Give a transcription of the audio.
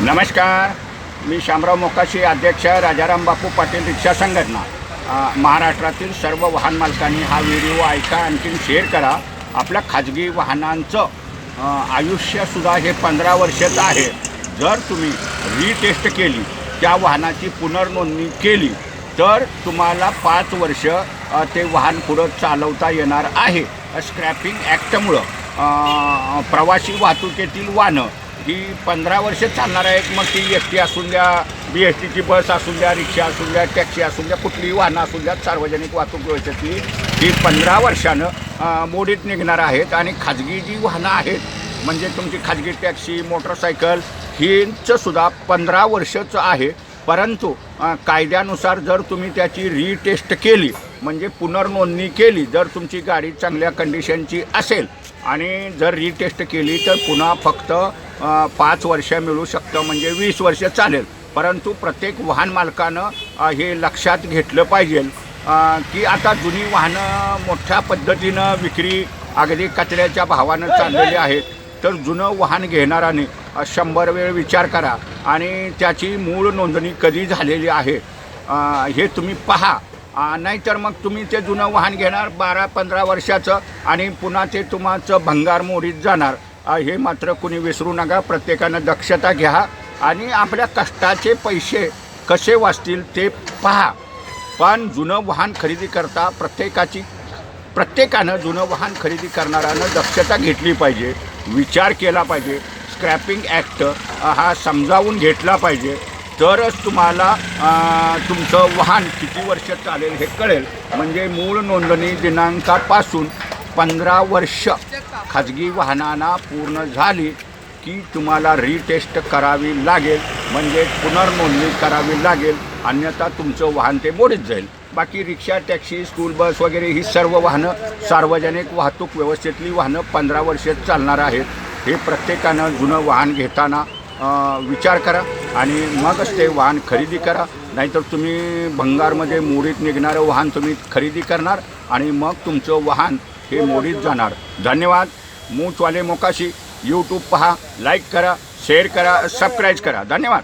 नमस्कार. मी शामराव मोकाशी अध्यक्ष राजाराम बापू पाटील रिक्षा संघटना. महाराष्ट्रातील सर्व वाहन मालकांनी हा व्हिडिओ ऐका आणखीन शेअर करा. आपल्या खाजगी वाहनांचं आयुष्यसुद्धा हे पंधरा वर्षाचं आहे. जर तुम्ही रिटेस्ट केली त्या वाहनाची पुनर्नोंदणी केली तर तुम्हाला पाच वर्ष ते वाहन पुढं चालवता येणार आहे. स्क्रॅपिंग ॲक्टमुळं प्रवासी वाहतुकीतील वाहनं ही पंधरा वर्ष चालणार आहेत मग ती एस टी असून द्या बी एस टीची बस असून द्या रिक्षा असून द्या टॅक्सी असून द्या कुठलीही वाहनं असून द्या सार्वजनिक वाहतूक व्यवस्थेची ही पंधरा वर्षानं मोडीत निघणार आहेत आणि खाजगी जी वाहनं आहेत म्हणजे तुमची खाजगी टॅक्सी मोटरसायकल हींचं सुद्धा पंधरा वर्षचं आहे. परंतु कायद्यानुसार जर तुम्ही त्याची रिटेस्ट केली म्हणजे पुनर्नोंदणी केली जर तुमची गाडी चांगल्या कंडिशनची असेल आणि जर रिटेस्ट केली तर पुन्हा फक्त पाच वर्ष मिळू शकतं म्हणजे वीस वर्ष चालेल. परंतु प्रत्येक वाहन मालकानं हे लक्षात घेतलं पाहिजे की आता जुनी वाहनं मोठ्या पद्धतीनं विक्री अगदी कचऱ्याच्या भावानं चाललेली आहेत. तर जुनं वाहन घेणाराने शंभर वेळ विचार करा आणि त्याची मूळ नोंदणी कधी झालेली आहे? हे तुम्ही पहा. नाहीतर मग तुम्ही ते जुनं वाहन घेणार बारा पंधरा वर्षाचं आणि पुन्हा ते तुमचं भंगार मोरीत जाणार. हे मात्र कुणी विसरू नका प्रत्येकानं दक्षता घ्या आणि आपल्या कष्टाचे पैसे कसे वाचतील ते पहा. पण जुनं वाहन खरेदी करता प्रत्येकाची प्रत्येकानं जुनं वाहन खरेदी करणाऱ्यानं दक्षता घेतली पाहिजे विचार केला पाहिजे. स्क्रॅपिंग ॲक्ट हा समजावून घेतला पाहिजे. तरच तुम्हाला तुमचं वाहन किती वर्ष चालेल हे कळेल. म्हणजे मूळ नोंदणी दिनांकापासून पंधरा वर्ष खाजगी वाहनांना पूर्ण झाली की तुम्हाला रिटेस्ट करावी लागेल. म्हणजे पुनर्नोंदणी करावी लागेल. अन्यथा तुमचं वाहन ते मोडीत जाईल. बाकी रिक्षा टॅक्सी स्कूल बस वगैरे ही सर्व वाहनं सार्वजनिक वाहतूक व्यवस्थेतली वाहनं पंधरा वर्ष चालणार आहेत. हे प्रत्येकानं जुनं वाहन घेताना विचार करा. आणि मगच ते वाहन खरेदी करा. नाहीतर तुम्ही भंगारमध्ये मोडीत निघणारं वाहन तुम्ही खरेदी करणार आणि मग तुमचं वाहन हे मोडीत जाणार. धन्यवाद. मूचवाले मोकाशी. यूट्यूब पहा लाईक करा शेअर करा सबस्क्राईब करा. धन्यवाद.